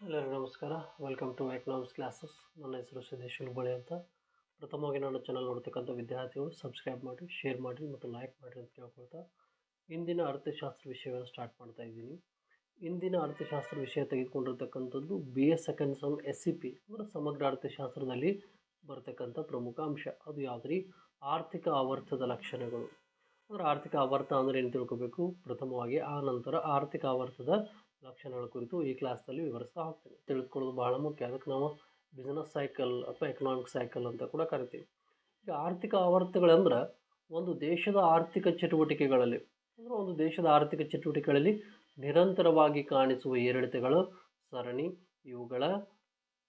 ಎಲ್ಲರಿಗೂ ನಮಸ್ಕಾರ. Welcome to economics classes ನನ್ನ ಹೆಸರು ಸುದೇಶ್ ಉಲ್ಬಳೆ ಅಂತ. ಪ್ರಥಮವಾಗಿ ನನ್ನ ಚಾನಲ್ ನೋಡ್ತಕ್ಕಂಥ ವಿದ್ಯಾರ್ಥಿಗಳು ಸಬ್ಸ್ಕ್ರೈಬ್ ಮಾಡಿ ಶೇರ್ ಮಾಡಿ ಮತ್ತು ಲೈಕ್ ಮಾಡಿ ಅಂತ ಕೇಳ್ಕೊಳ್ತಾ ಇಂದಿನ ಅರ್ಥಶಾಸ್ತ್ರ ವಿಷಯವನ್ನು ಸ್ಟಾರ್ಟ್ ಮಾಡ್ತಾ ಇದ್ದೀನಿ. ಇಂದಿನ ಅರ್ಥಶಾಸ್ತ್ರ ವಿಷಯ ತೆಗೆದುಕೊಂಡಿರ್ತಕ್ಕಂಥದ್ದು B S second sem S C P ಅಂದರೆ ಸಮಗ್ರ ಅರ್ಥಶಾಸ್ತ್ರದಲ್ಲಿ ಬರತಕ್ಕಂಥ ಪ್ರಮುಖ ಅಂಶ. ಅದು ಯಾವುದ್ರಿ ಆರ್ಥಿಕ ಆವರ್ತದ ಲಕ್ಷಣಗಳು. ಅಂದರೆ ಆರ್ಥಿಕ ಆವರ್ತ ಅಂದರೆ ಏನು ತಿಳ್ಕೊಬೇಕು? ಪ್ರಥಮವಾಗಿ ಆ ನಂತರ ಆರ್ಥಿಕ ಆವರ್ತದ ಲಕ್ಷಣಗಳ ಕುರಿತು ಈ ಕ್ಲಾಸ್ನಲ್ಲಿ ವಿವರಿಸ್ತಾ ಹೋಗ್ತೀನಿ ತಿಳಿದುಕೊಳ್ಳೋದು ಬಹಳ ಮುಖ್ಯ. ಅದಕ್ಕೆ ನಾವು ಬಿಸ್ನೆಸ್ ಸೈಕಲ್ ಅಥವಾ ಎಕನಾಮಿಕ್ ಸೈಕಲ್ ಅಂತ ಕೂಡ ಕರಿತೀವಿ. ಈಗ ಆರ್ಥಿಕ ಆವರ್ತಗಳಂದ್ರೆ ಒಂದು ದೇಶದ ಆರ್ಥಿಕ ಚಟುವಟಿಕೆಗಳಲ್ಲಿ, ಅಂದರೆ ಒಂದು ದೇಶದ ಆರ್ಥಿಕ ಚಟುವಟಿಕೆಗಳಲ್ಲಿ ನಿರಂತರವಾಗಿ ಕಾಣಿಸುವ ಏರಿಳಿತಗಳು ಸರಣಿ, ಇವುಗಳ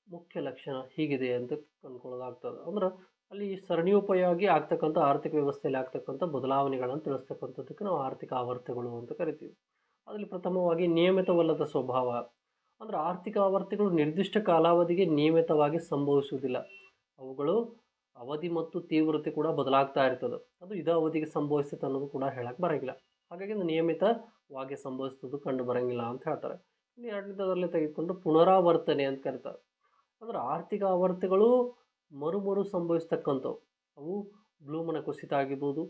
ಮುಖ್ಯ ಲಕ್ಷಣ ಹೀಗಿದೆ ಅಂತ ಅಂದ್ಕೊಳ್ಳೋದಾಗ್ತದೆ ಅಂದ್ರೆ ಅಲ್ಲಿ ಸರಣಿಯೋಪಾಯವಾಗಿ ಆಗ್ತಕ್ಕಂಥ ಆರ್ಥಿಕ ವ್ಯವಸ್ಥೆಯಲ್ಲಿ ಆಗ್ತಕ್ಕಂಥ ಬದಲಾವಣೆಗಳನ್ನು ತಿಳಿಸ್ತಕ್ಕಂಥದ್ದಕ್ಕೆ ನಾವು ಆರ್ಥಿಕ ಆವರ್ತಗಳು ಅಂತ ಕರಿತೀವಿ. ಅದರಲ್ಲಿ ಪ್ರಥಮವಾಗಿ ನಿಯಮಿತವಲ್ಲದ ಸ್ವಭಾವ. ಅಂದರೆ ಆರ್ಥಿಕ ಆವರ್ತಿಗಳು ನಿರ್ದಿಷ್ಟ ಕಾಲಾವಧಿಗೆ ನಿಯಮಿತವಾಗಿ ಸಂಭವಿಸುವುದಿಲ್ಲ. ಅವುಗಳು ಅವಧಿ ಮತ್ತು ತೀವ್ರತೆ ಕೂಡ ಬದಲಾಗ್ತಾ ಇರ್ತದೆ. ಅದು ಇದೇ ಅವಧಿಗೆ ಸಂಭವಿಸುತ್ತೆ ಅನ್ನೋದು ಕೂಡ ಹೇಳಕ್ಕೆ ಬರೋಂಗಿಲ್ಲ. ಹಾಗಾಗಿ ನಿಯಮಿತವಾಗಿ ಸಂಭವಿಸ್ತದ್ದು ಕಂಡು ಬರೋಂಗಿಲ್ಲ ಅಂತ ಹೇಳ್ತಾರೆ. ಇನ್ನು ಎರಡನೇದರಲ್ಲಿ ತೆಗೆದುಕೊಂಡು ಪುನರಾವರ್ತನೆ ಅಂತ ಕರೀತಾರೆ. ಅಂದರೆ ಆರ್ಥಿಕ ಆವರ್ತಗಳು ಮರುಮರು ಮರು ಸಂಭವಿಸ್ತಕ್ಕಂಥವು. ಅವು ಬ್ಲೂಮನ ಕುಸಿತ ಆಗಿರ್ಬೋದು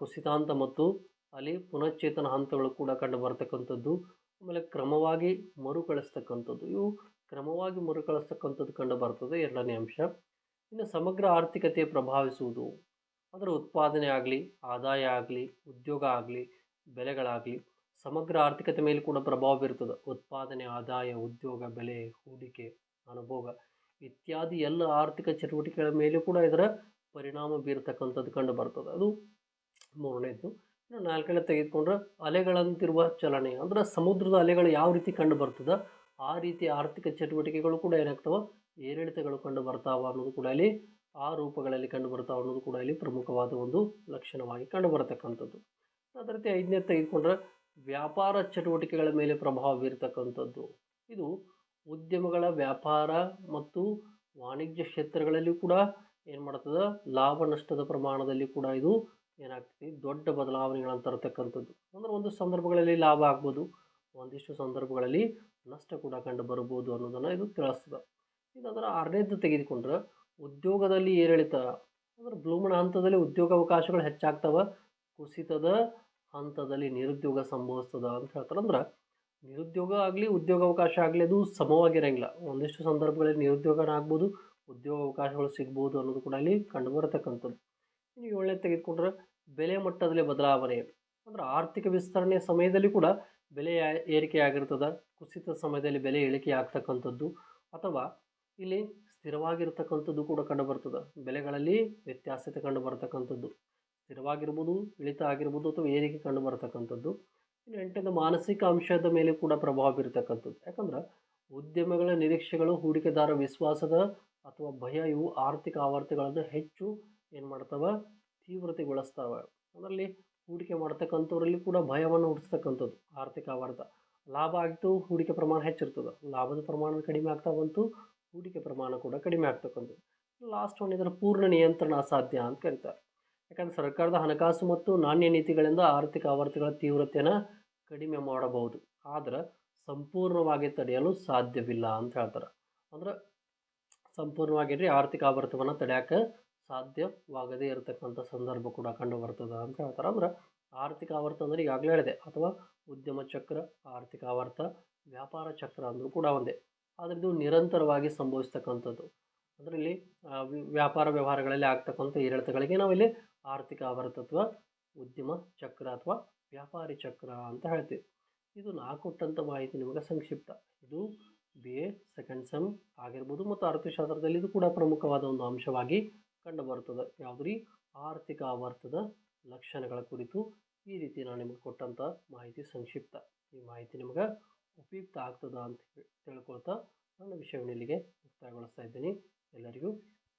ಕುಸಿತಾಂತ ಮತ್ತು ಅಲ್ಲಿ ಪುನಶ್ಚೇತನ ಹಂತಗಳು ಕೂಡ ಕಂಡು ಬರ್ತಕ್ಕಂಥದ್ದು, ಆಮೇಲೆ ಕ್ರಮವಾಗಿ ಮರುಕಳಿಸ್ತಕ್ಕಂಥದ್ದು. ಇವು ಕ್ರಮವಾಗಿ ಮರುಕಳಿಸ್ತಕ್ಕಂಥದ್ದು ಕಂಡು ಬರ್ತದೆ ಎರಡನೇ ಅಂಶ. ಇನ್ನು ಸಮಗ್ರ ಆರ್ಥಿಕತೆ ಪ್ರಭಾವಿಸುವುದು. ಅದರ ಉತ್ಪಾದನೆ ಆಗಲಿ, ಆದಾಯ ಆಗಲಿ, ಉದ್ಯೋಗ ಆಗಲಿ, ಬೆಲೆಗಳಾಗಲಿ, ಸಮಗ್ರ ಆರ್ಥಿಕತೆ ಮೇಲೆ ಕೂಡ ಪ್ರಭಾವ ಬೀರ್ತದೆ. ಉತ್ಪಾದನೆ, ಆದಾಯ, ಉದ್ಯೋಗ, ಬೆಲೆ, ಹೂಡಿಕೆ, ಅನುಭೋಗ ಇತ್ಯಾದಿ ಎಲ್ಲ ಆರ್ಥಿಕ ಚಟುವಟಿಕೆಗಳ ಮೇಲೂ ಕೂಡ ಇದರ ಪರಿಣಾಮ ಬೀರತಕ್ಕಂಥದ್ದು ಕಂಡು ಬರ್ತದೆ. ಅದು ಮೂರನೇದ್ದು. ಇನ್ನು ನಾಲ್ಕನೇ ತೆಗೆದುಕೊಂಡ್ರೆ ಅಲೆಗಳಂತಿರುವ ಚಲನೆ. ಅಂದರೆ ಸಮುದ್ರದ ಅಲೆಗಳು ಯಾವ ರೀತಿ ಕಂಡು ಬರ್ತದೆ ಆ ರೀತಿ ಆರ್ಥಿಕ ಚಟುವಟಿಕೆಗಳು ಕೂಡ ಏನಾಗ್ತವೆ? ಏರಿಳಿತಗಳು ಕಂಡು ಬರ್ತಾವೆ ಅನ್ನೋದು ಕೂಡ ಇಲ್ಲಿ, ಆ ರೂಪಗಳಲ್ಲಿ ಕಂಡು ಬರ್ತಾವ ಅನ್ನೋದು ಕೂಡ ಇಲ್ಲಿ ಪ್ರಮುಖವಾದ ಒಂದು ಲಕ್ಷಣವಾಗಿ ಕಂಡು ಬರತಕ್ಕಂಥದ್ದು. ಅದೇ ರೀತಿ ಐದನೇ ತೆಗೆದುಕೊಂಡ್ರೆ ವ್ಯಾಪಾರ ಚಟುವಟಿಕೆಗಳ ಮೇಲೆ ಪ್ರಭಾವ ಬೀರ್ತಕ್ಕಂಥದ್ದು. ಇದು ಉದ್ಯಮಗಳ ವ್ಯಾಪಾರ ಮತ್ತು ವಾಣಿಜ್ಯ ಕ್ಷೇತ್ರಗಳಲ್ಲಿ ಕೂಡ ಏನು ಮಾಡ್ತದೆ? ಲಾಭ ನಷ್ಟದ ಪ್ರಮಾಣದಲ್ಲಿ ಕೂಡ ಇದು ಏನಾಗ್ತದೆ? ದೊಡ್ಡ ಬದಲಾವಣೆಗಳನ್ನು ತರತಕ್ಕಂಥದ್ದು. ಅಂದರೆ ಒಂದು ಸಂದರ್ಭಗಳಲ್ಲಿ ಲಾಭ ಆಗ್ಬೋದು, ಒಂದಿಷ್ಟು ಸಂದರ್ಭಗಳಲ್ಲಿ ನಷ್ಟ ಕೂಡ ಕಂಡು ಬರ್ಬೋದು ಅನ್ನೋದನ್ನು ಇದು ತಿಳಿಸ್ತದೆ. ಇದು ಅದರ ಆರನೇದ್ದು ತೆಗೆದುಕೊಂಡ್ರೆ ಉದ್ಯೋಗದಲ್ಲಿ ಏರಿಳಿತ, ಅಂದರೆ ಬ್ಲೂಮನ ಹಂತದಲ್ಲಿ ಉದ್ಯೋಗಾವಕಾಶಗಳು ಹೆಚ್ಚಾಗ್ತವೆ. ಕುಸಿತದ ಹಂತದಲ್ಲಿ ನಿರುದ್ಯೋಗ ಸಂಭವಿಸ್ತದ ಅಂತ ಹೇಳ್ತಾರೆ. ಅಂದ್ರೆ ನಿರುದ್ಯೋಗ ಆಗಲಿ, ಉದ್ಯೋಗಾವಕಾಶ ಆಗಲಿ ಅದು ಸಮವಾಗಿರಂಗಿಲ್ಲ. ಒಂದಿಷ್ಟು ಸಂದರ್ಭಗಳಲ್ಲಿ ನಿರುದ್ಯೋಗನ ಆಗ್ಬೋದು ಉದ್ಯೋಗ ಅವಕಾಶಗಳು ಸಿಗ್ಬೋದು ಅನ್ನೋದು ಕೂಡ ಇಲ್ಲಿ ಕಂಡು ಬರತಕ್ಕಂಥದ್ದು. ಇನ್ನು ಏಳನೇ ತೆಗೆದುಕೊಂಡ್ರೆ ಬೆಲೆ ಮಟ್ಟದಲ್ಲಿ ಬದಲಾವಣೆ. ಅಂದ್ರೆ ಆರ್ಥಿಕ ವಿಸ್ತರಣೆ ಸಮಯದಲ್ಲಿ ಕೂಡ ಬೆಲೆ ಏರಿಕೆ ಆಗಿರ್ತದೆ ಕುಸಿತ ಸಮಯದಲ್ಲಿ ಬೆಲೆ ಇಳಿಕೆ ಆಗ್ತಕ್ಕಂಥದ್ದು ಅಥವಾ ಇಲ್ಲಿ ಸ್ಥಿರವಾಗಿರ್ತಕ್ಕಂಥದ್ದು ಕೂಡ ಕಂಡು ಬರ್ತದೆ ಬೆಲೆಗಳಲ್ಲಿ ವ್ಯತ್ಯಾಸತೆ ಕಂಡು ಬರ್ತಕ್ಕಂಥದ್ದು ಸ್ಥಿರವಾಗಿರ್ಬೋದು, ಇಳಿತ ಆಗಿರ್ಬೋದು ಅಥವಾ ಏರಿಕೆ ಕಂಡು ಬರ್ತಕ್ಕಂಥದ್ದು ಇನ್ನು ಎಂಟನೇದು ಮಾನಸಿಕ ಅಂಶದ ಮೇಲೆ ಕೂಡ ಪ್ರಭಾವ ಬೀರ್ತಕ್ಕಂಥದ್ದು. ಯಾಕಂದ್ರೆ ಉದ್ಯಮಗಳ ನಿರೀಕ್ಷೆಗಳು, ಹೂಡಿಕೆದಾರ ವಿಶ್ವಾಸದ ಅಥವಾ ಭಯ ಇವು ಆರ್ಥಿಕ ಆವರ್ತಗಳನ್ನು ಹೆಚ್ಚು ಏನು ಮಾಡ್ತವೆ? ತೀವ್ರತೆಗೊಳಿಸ್ತವೆ ಅದರಲ್ಲಿ ಹೂಡಿಕೆ ಮಾಡ್ತಕ್ಕಂಥವರಲ್ಲಿ ಕೂಡ ಭಯವನ್ನು ಹುಟ್ಟಿಸ್ತಕ್ಕಂಥದ್ದು, ಆರ್ಥಿಕ ಆವರ್ತ ಲಾಭ ಆಗಿತ್ತು ಹೂಡಿಕೆ ಪ್ರಮಾಣ ಹೆಚ್ಚಿರ್ತದೆ. ಲಾಭದ ಪ್ರಮಾಣ ಕಡಿಮೆ ಆಗ್ತಾ ಬಂತು, ಹೂಡಿಕೆ ಪ್ರಮಾಣ ಕೂಡ ಕಡಿಮೆ ಆಗ್ತಕ್ಕಂಥದ್ದು. ಲಾಸ್ಟ್ ಒನ್ ಇದರ ಪೂರ್ಣ ನಿಯಂತ್ರಣ ಅಸಾಧ್ಯ ಅಂತ ಕರೀತಾರೆ. ಯಾಕಂದ್ರೆ ಸರ್ಕಾರದ ಹಣಕಾಸು ಮತ್ತು ನಾಣ್ಯ ನೀತಿಗಳಿಂದ ಆರ್ಥಿಕ ಆವರ್ತಗಳ ತೀವ್ರತೆಯನ್ನು ಕಡಿಮೆ ಮಾಡಬಹುದು. ಆದರೆ ಸಂಪೂರ್ಣವಾಗಿ ತಡೆಯಲು ಸಾಧ್ಯವಿಲ್ಲ ಅಂತ ಹೇಳ್ತಾರೆ. ಅಂದ್ರೆ ಸಂಪೂರ್ಣವಾಗಿ ಆರ್ಥಿಕ ಆವರ್ತವನ್ನು ತಡೆಯೋಕೆ ಸಾಧ್ಯವಾಗದೇ ಇರತಕ್ಕಂಥ ಸಂದರ್ಭ ಕೂಡ ಕಂಡು ಬರ್ತದೆ ಅಂತ ಹೇಳ್ತಾರೆ. ಅಂದ್ರೆ ಆರ್ಥಿಕ ಆವರ್ತ ಅಂದರೆ ಈಗಾಗಲೇ ಹೇಳಿದೆ, ಅಥವಾ ಉದ್ಯಮ ಚಕ್ರ, ಆರ್ಥಿಕ ಆವರ್ತ, ವ್ಯಾಪಾರ ಚಕ್ರ ಅಂದರೂ ಕೂಡ ಒಂದೇ. ಆದರೆ ಇದು ನಿರಂತರವಾಗಿ ಸಂಭವಿಸ್ತಕ್ಕಂಥದ್ದು. ಇಲ್ಲಿ ವ್ಯಾಪಾರ ವ್ಯವಹಾರಗಳಲ್ಲಿ ಆಗ್ತಕ್ಕಂಥ ಏರಿಳಿತಗಳಿಗೆ ನಾವಿಲ್ಲಿ ಆರ್ಥಿಕ ಆವರ್ತ ಅಥವಾ ಉದ್ಯಮ ಚಕ್ರ ಅಥವಾ ವ್ಯಾಪಾರಿ ಚಕ್ರ ಅಂತ ಹೇಳ್ತೀವಿ. ಇದು ನಾ ಕೊಟ್ಟಂಥ ಮಾಹಿತಿ ನಿಮಗೆ ಸಂಕ್ಷಿಪ್ತ. ಇದು ಬಿ ಎ ಸೆಕೆಂಡ್ ಸೆಮ್ ಆಗಿರ್ಬೋದು, ಮತ್ತು ಅರ್ಥಶಾಸ್ತ್ರದಲ್ಲಿ ಇದು ಕೂಡ ಪ್ರಮುಖವಾದ ಒಂದು ಅಂಶವಾಗಿ ಕಂಡು ಬರ್ತದೆ ರೀ ಆರ್ಥಿಕ ಆವರ್ತದ ಲಕ್ಷಣಗಳ ಕುರಿತು ಈ ರೀತಿ ನಾನು ನಿಮಗೆ ಕೊಟ್ಟಂಥ ಮಾಹಿತಿ ಸಂಕ್ಷಿಪ್ತ. ಈ ಮಾಹಿತಿ ನಿಮಗೆ ಉಪಯುಕ್ತ ಆಗ್ತದ ಅಂತ ತಿಳ್ಕೊಳ್ತಾ ನನ್ನ ವಿಷಯವನ್ನು ಇಲ್ಲಿಗೆ ಮುಕ್ತಾಯಗೊಳಿಸ್ತಾ ಇದ್ದೀನಿ. ಎಲ್ಲರಿಗೂ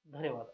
ಧನ್ಯವಾದ.